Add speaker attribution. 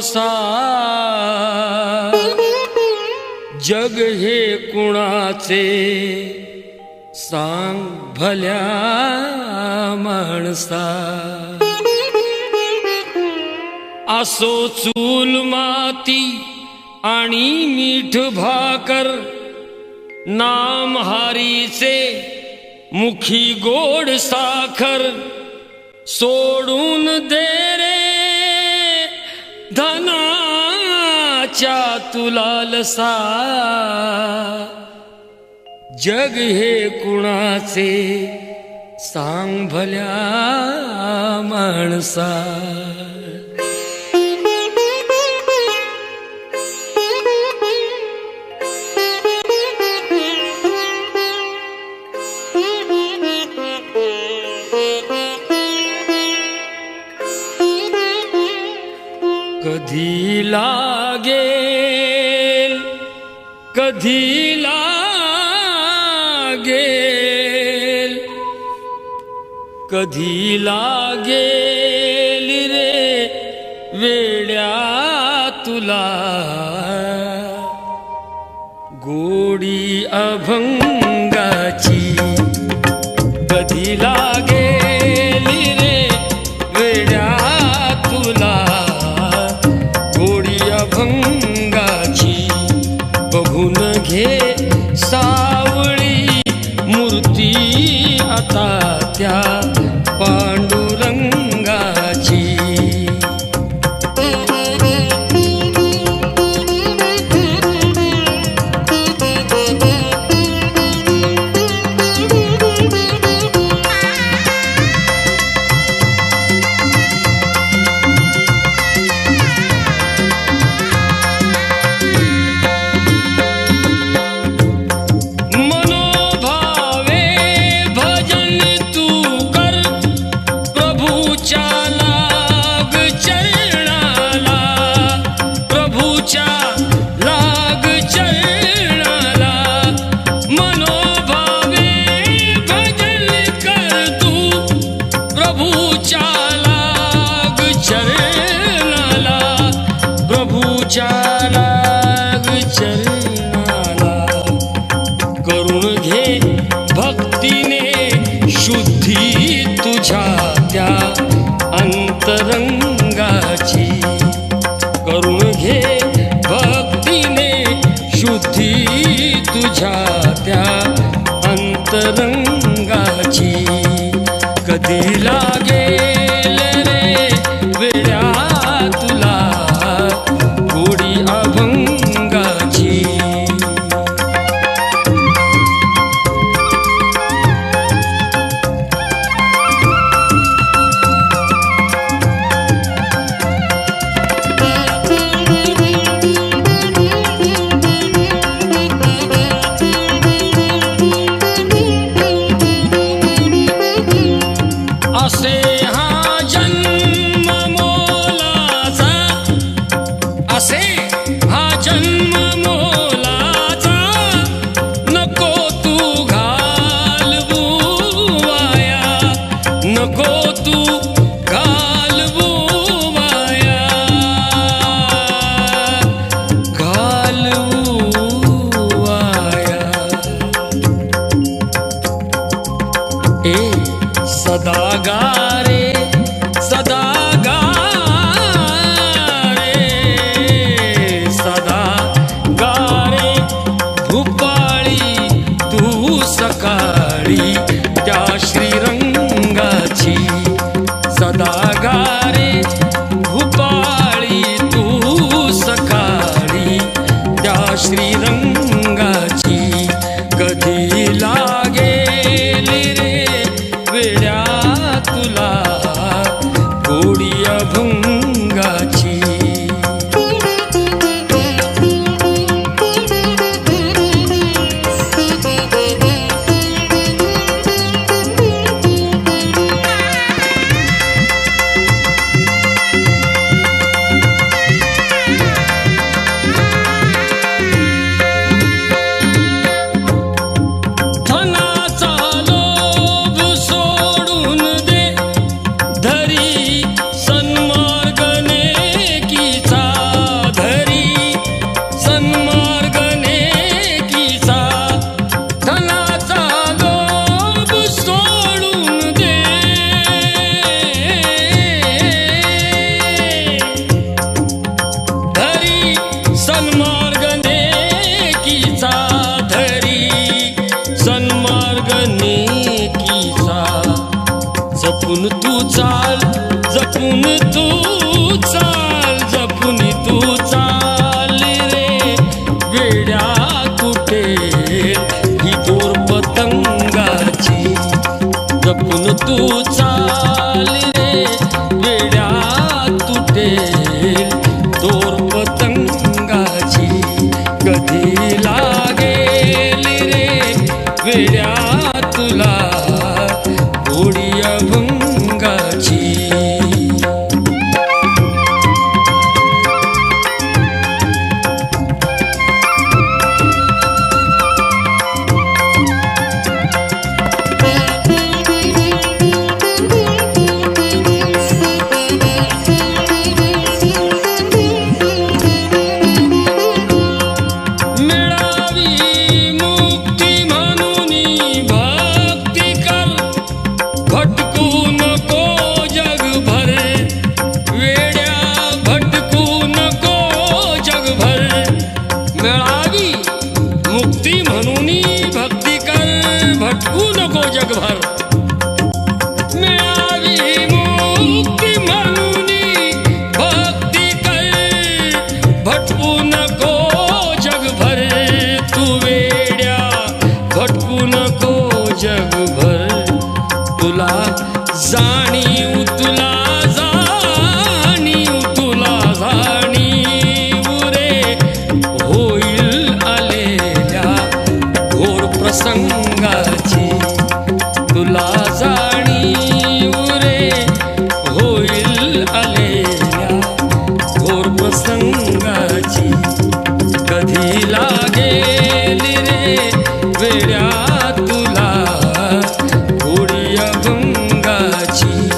Speaker 1: सा जग हे कुणाचे? सांग भल्या माणसा असो चूल माती आणि मीठ भाकर नाम हारीचे मुखी गोड साखर सोडून दे लालसा. जग हे कुणाचे सांग भल्या माणसा. दिला लागेल कधी लागेल रे वेड्या तुला? गोडी अभंगाची कधी लागेल त्या प्रभूच्या लाग चरणाला प्रभूच्या लाग चरणाला. करून घे भक्तीने शुद्धी तुझ्या त्या अंतरंगाची. करून घे भक्तीने शुद्धी तुझ्या त्या अंतरंगाची. कधी लागेल जपून तू चाल जपून तू चाल जपून तू चाल रे. वेड्या कुठे ही दोर पतंगाची? जपून तू चाल रे. वेड्या तुटेल दोर पतंगाची? कधी लागेल रे? वेड्या हो भटकू जगभर. म्हणून जगभर नको जगभर. तुला जाणीव तुला जाणी उरे होईल आलेल्या घोर कधी लागेल रे वेड्या तुला गोडी अभंगाची.